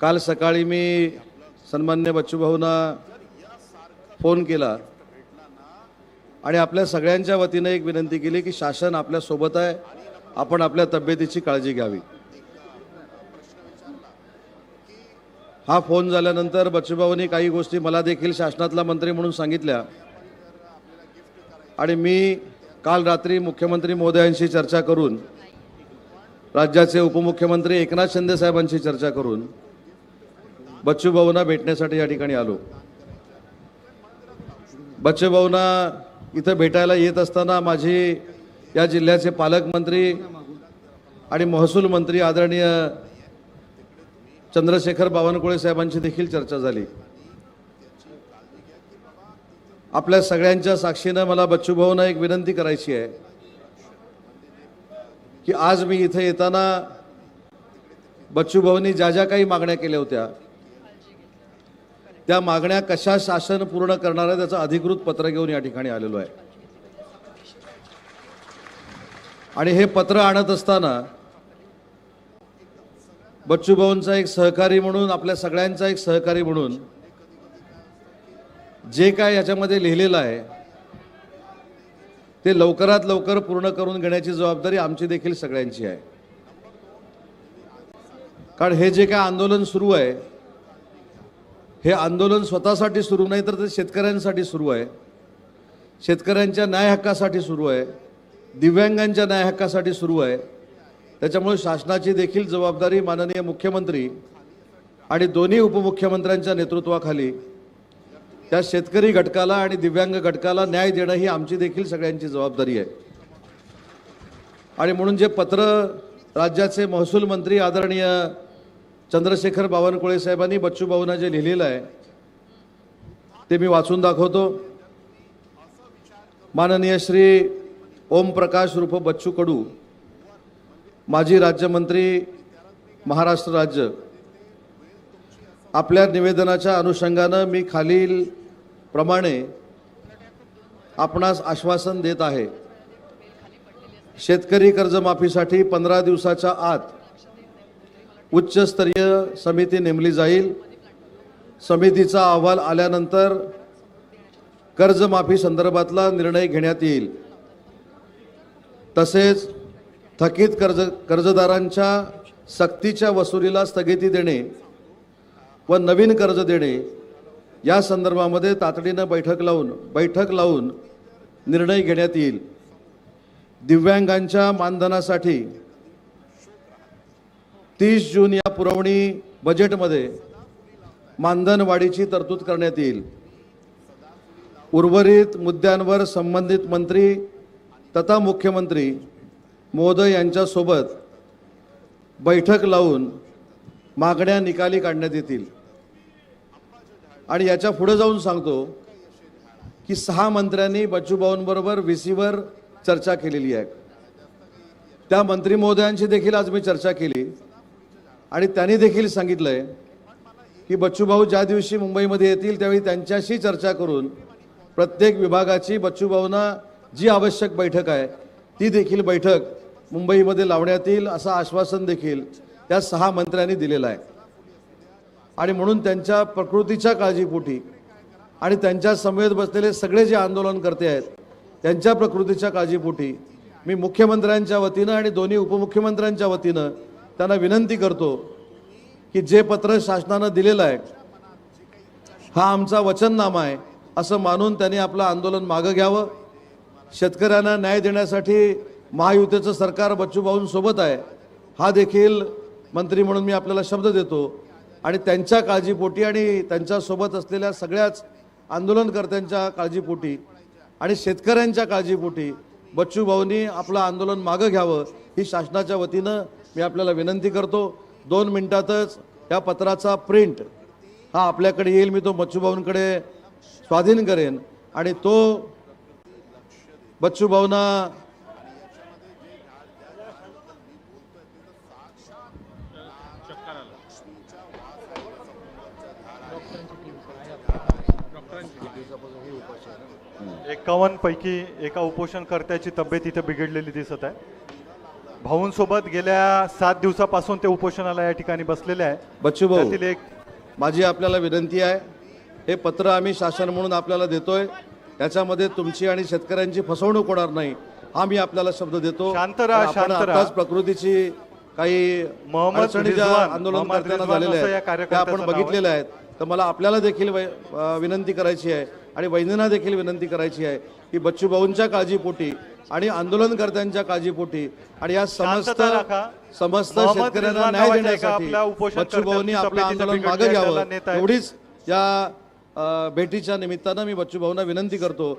काल सकाळी मी सन्मान्य बच्चूभाऊंना फोन केला आणि आपल्या सगळ्यांच्या वतीनं एक विनंती केली की शासन आपल्यासोबत आहे. आपण आपल्या तब्येतीची काळजी घ्यावी. हा फोन झाल्यानंतर बच्चूभाऊंनी काही गोष्टी मला देखील शासनातला मंत्री म्हणून सांगितल्या. आणि मी काल रात्री मुख्यमंत्री महोदयांशी चर्चा करून राज्याचे उपमुख्यमंत्री एकनाथ शिंदे साहेबांशी चर्चा करून बच्चूभाऊंना भेटण्यासाठी या ठिकाणी आलो. बच्चूभाऊंना इथं भेटायला येत असताना माझी या जिल्ह्याचे पालकमंत्री आणि महसूल मंत्री आदरणीय चंद्रशेखर बावनकुळे साहेबांची देखील चर्चा झाली. आपल्या सगळ्यांच्या साक्षीनं मला बच्चूभाऊंना एक विनंती करायची आहे की आज मी इथे येताना बच्चूभाऊंनी ज्या ज्या काही मागण्या केल्या होत्या त्या मागण्या कशा शासन पूर्ण करणार आहे त्याचं अधिकृत पत्र घेऊन या ठिकाणी आलेलो आहे. आणि हे पत्र आणत असताना बच्चूभाऊंचा एक सहकारी म्हणून आपल्या सगळ्यांचा एक सहकारी म्हणून जे काय याच्यामध्ये लिहिलेलं आहे ते लवकरात लवकर पूर्ण करून घेण्याची जबाबदारी आमची देखील सगळ्यांची आहे. कारण हे जे काय आंदोलन सुरू आहे हे आंदोलन स्वतःसाठी सुरू नाही तर ते शेतकऱ्यांसाठी सुरू आहे. शेतकऱ्यांच्या न्याय हक्कासाठी सुरू आहे. दिव्यांगांच्या न्याय हक्कासाठी सुरू आहे. त्याच्यामुळे शासनाची देखील जबाबदारी माननीय मुख्यमंत्री आणि दोन्ही उपमुख्यमंत्र्यांच्या नेतृत्वाखाली त्या शेतकरी घटकाला आणि दिव्यांग घटकाला न्याय देणं ही आमची देखील सगळ्यांची जबाबदारी आहे. आणि म्हणून जे पत्र राज्याचे महसूल मंत्री आदरणीय चंद्रशेखर बावनकुळे साहेबांनी बच्चूभाऊंना जे लिहिलेलं आहे ते मी वाचून दाखवतो. माननीय श्री ओमप्रकाश रूप बच्चू कडू माजी राज्यमंत्री महाराष्ट्र राज्य आपल्या निवेदनाच्या अनुषंगानं मी खालील प्रमाणे आपणास आश्वासन देत आहे. शेतकरी कर्जमाफीसाठी पंधरा दिवसाच्या आत उच्चस्तरीय समिती नेमली जाईल. समितीचा अहवाल आल्यानंतर कर्जमाफी संदर्भातला निर्णय घेण्यात येईल. तसेच थकीत कर्ज कर्जदारांच्या सक्तीच्या वसुलीला स्थगिती देणे व नवीन कर्ज देणे या संदर्भामध्ये तातडीनं बैठक लावून बैठक लावून निर्णय घेण्यात येईल. दिव्यांगांच्या मानधनासाठी तीस जून या पुरवणी बजेटमध्ये मानधनवाढीची तरतूद करण्यात येईल. उर्वरित मुद्द्यांवर संबंधित मंत्री तथा मुख्यमंत्री महोदय यांच्यासोबत बैठक लावून मागण्या निकाली काढण्यात येतील. आणि याच्यापुढे जाऊन सांगतो की सहा मंत्र्यांनी बच्चूभाऊंबरोबर व्ही सीवर चर्चा केलेली आहे. त्या मंत्री महोदयांशी देखील आज मी चर्चा केली. आणि त्यांनी देखील सांगितलं आहे की बच्चूभाऊ ज्या दिवशी मुंबईमध्ये येतील त्यावेळी त्यांच्याशी चर्चा करून प्रत्येक विभागाची बच्चूभाऊंना जी आवश्यक बैठक आहे ती देखील बैठक मुंबईमध्ये लावण्यात येईल असं आश्वासन देखील त्या सहा मंत्र्यांनी दिलेलं आहे. आणि म्हणून त्यांच्या प्रकृतीच्या काळजीपोटी आणि त्यांच्या समवेत बसलेले सगळे जे आंदोलनकर्ते आहेत त्यांच्या प्रकृतीच्या काळजीपोटी मी मुख्यमंत्र्यांच्या वतीनं आणि दोन्ही उपमुख्यमंत्र्यांच्या वतीनं त्यांना विनंती करतो की जे पत्र शासनानं दिलेलं आहे हा आमचा वचननामा आहे असं मानून त्यांनी आपलं आंदोलन मागं घ्यावं. शेतकऱ्यांना न्याय देण्यासाठी महायुतीचं सरकार बच्चूभाऊंसोबत आहे हा देखील मंत्री म्हणून मी आपल्याला शब्द देतो. आणि त्यांच्या काळजीपोटी आणि त्यांच्यासोबत असलेल्या सगळ्याच आंदोलनकर्त्यांच्या काळजीपोटी आणि शेतकऱ्यांच्या काळजीपोटी बच्चूभाऊंनी आपलं आंदोलन मागं घ्यावं ही शासनाच्या वतीनं मी आपल्याला विनंती करतो दोन मिनिटातच या पत्राचा प्रिंट हा आपल्याकडे येईल मी तो बच्चूभाऊंकडे स्वाधीन करेन. आणि तो बच्चूभाऊंना एकावन्न पैकी एका उपोषणकर्त्याची तब्येत इथे बिघडलेली दिसत आहे. भाऊंसोबत गेल्या सात दिवसापासून ते उपोषणाला या ठिकाणी बसलेले आहे बच्चू भाऊ त्यातील एक माझी आपल्याला विनंती आहे हे पत्र आम्ही शासन म्हणून आपल्याला देतोय त्याच्यामध्ये तुमची आणि शेतकऱ्यांची फसवणूक होणार नाही हा मी आपल्याला शब्द देतो शांत राहा, तर आपण शांत राहा. आताच प्रकृतीची काही मोहम्मद अडचणी ज्या रिजवान, आंदोलन मोहम्मद करताना रिजवान झालेल्या असं या आहेत त्या कार्यकर्त्याचं आपण नाव आहे. बघितलेल्या आहेत तर मला आपल्याला देखील वै- अं, विनंती करायची आहे आणि वैद्यना देखील विनंती करायची आहे की बच्चू भाऊंच्या काळजीपोटी आणि आंदोलनकर्त्यांच्या काळजीपोटी आणि या समस्त. समस्त शेतकऱ्यांना न्याय देण्यासाठी आपल्या उपोषण बच्चू भाऊंनी कर्त्याची आपलं आंदोलन मागे घ्यावं. एवढीच या भेटीच्या निमित्तानं मी बच्चू भाऊंना विनंती करतो